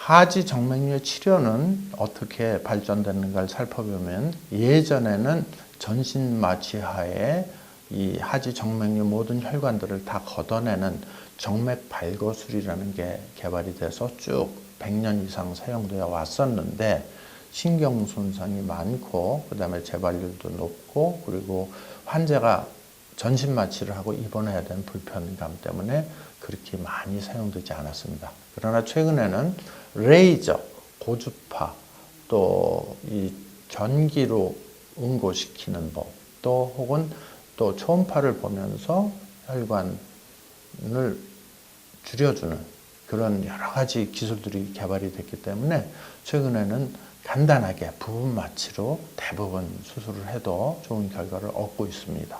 하지 정맥류의 치료는 어떻게 발전됐는가를 살펴보면 예전에는 전신 마취하에 이 하지 정맥류 모든 혈관들을 다 걷어내는 정맥 발거술이라는 게 개발이 돼서 쭉 100년 이상 사용되어 왔었는데 신경 손상이 많고 그다음에 재발률도 높고 그리고 환자가 전신 마취를 하고 입원해야 되는 불편감 때문에 그렇게 많이 사용되지 않았습니다. 그러나 최근에는 레이저, 고주파, 또 이 전기로 응고시키는 법, 또 혹은 또 초음파를 보면서 혈관을 줄여주는 그런 여러 가지 기술들이 개발이 됐기 때문에 최근에는 간단하게 부분 마취로 대부분 수술을 해도 좋은 결과를 얻고 있습니다.